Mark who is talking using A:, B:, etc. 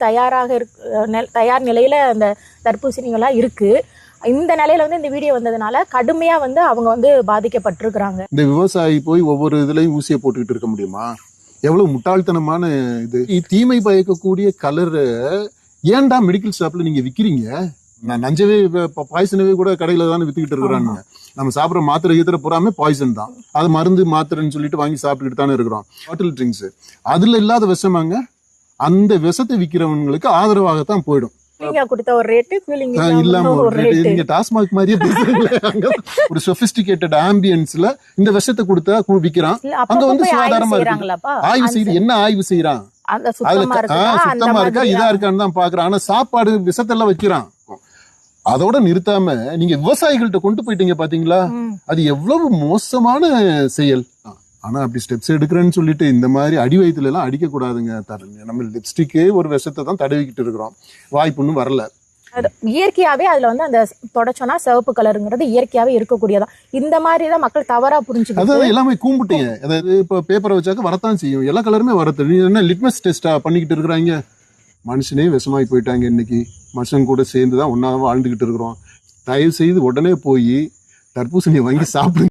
A: தயாராக இருக்கு நெ- தயார் நிலையில அந்த தர்பூசணிகள்லாம் இருக்கு. இந்த நிலையில வந்து இந்த வீடியோ வந்ததுனால கடுமையா வந்து அவங்க வந்து பாதிக்கப்பட்டிருக்கிறாங்க.
B: இந்த விவசாயி போய் ஒவ்வொரு இதுலயும் ஊசியை போட்டுக்கிட்டு இருக்க முடியுமா? எவ்வளவு முட்டாள்தனமான இது. தீமை பயக்கக்கூடிய கலரை ஏன்டா மெடிக்கல் ஷாப்ல நீங்க விக்கிறீங்க? நான் நஞ்சவே பாய்சனவே கூட கடையில தானே வித்துக்கிட்டு இருக்கிறாங்க நம்ம சாப்பிடுற மாத்திரை கீத்திர பூராமே பாய்சன் தான். அது மருந்து மாத்திரைன்னு சொல்லிட்டு வாங்கி சாப்பிட்டுக்கிட்டு தானே இருக்கிறோம். பாட்டில் ட்ரிங்க்ஸ் அதுல இல்லாத விஷமாங்க? அந்த விஷத்தை விக்கிறவங்களுக்கு ஆதரவாகத்தான் போயிடும். இல்லாம நீங்க டாஸ்மாக் மாதிரியே பேசுறீங்களே ஒரு சொபிஸ்டிகேட்டட் ஆம்பியன்ஸ்ல இந்த விஷத்தை கொடுத்தா
A: இல்ல
B: அங்க வந்து சுகாதாரமா இருக்கு. ஆய்வு செய்து என்ன ஆய்வு செய்யறான்
A: சுத்தமா இருக்கா?
B: இதா இருக்கான்னு தான் பாக்குறான். ஆனா சாப்பாடு விஷத்தெல்லாம் வைக்கிறான். அதோட நிறுத்தாம நீங்க விவசாயிகள்ட்ட கொண்டு போயிட்டீங்க பாத்தீங்களா. அது எவ்வளவு மோசமான செயல். ஆனா அப்படி ஸ்டெப்ஸ் எடுக்கிறேன்னு சொல்லிட்டு இந்த மாதிரி அடி வயித்துல எல்லாம் அடிக்க கூடாதுங்க தருங்க நம்ம லிப்ஸ்டிக்கே ஒரு விஷத்தை தான் தடவிக்கிட்டு இருக்கிறோம். வாய்ப்புன்னு வரல.
A: இயற்கையாவே அதுல வந்து அந்த தொடச்சோன்னா சிவப்பு கலருங்கிறது இயற்கையாவே இருக்கக்கூடியதான். இந்த மாதிரி தான் மக்கள் தவறா புரிஞ்சுக்கிட்டு
B: அதாவது எல்லாமே கூம்பிட்டீங்க. அதாவது இப்ப பேப்பரை வச்சாக்க வரத்தான் செய்யும். எல்லா கலருமே வரது என்ன லிட்மஸ் டெஸ்டா பண்ணிக்கிட்டு இருக்கிறாங்க? மனுஷனே விஷமாய் போயிட்டாங்க இன்னைக்கு. மனுஷன் கூட சேர்ந்து தான் ஒன்னா வாழ்ந்துகிட்டு இருக்கிறோம். தயவு செய்து உடனே போய் தர்பூசணியை வாங்கி சாப்பிடுங்க.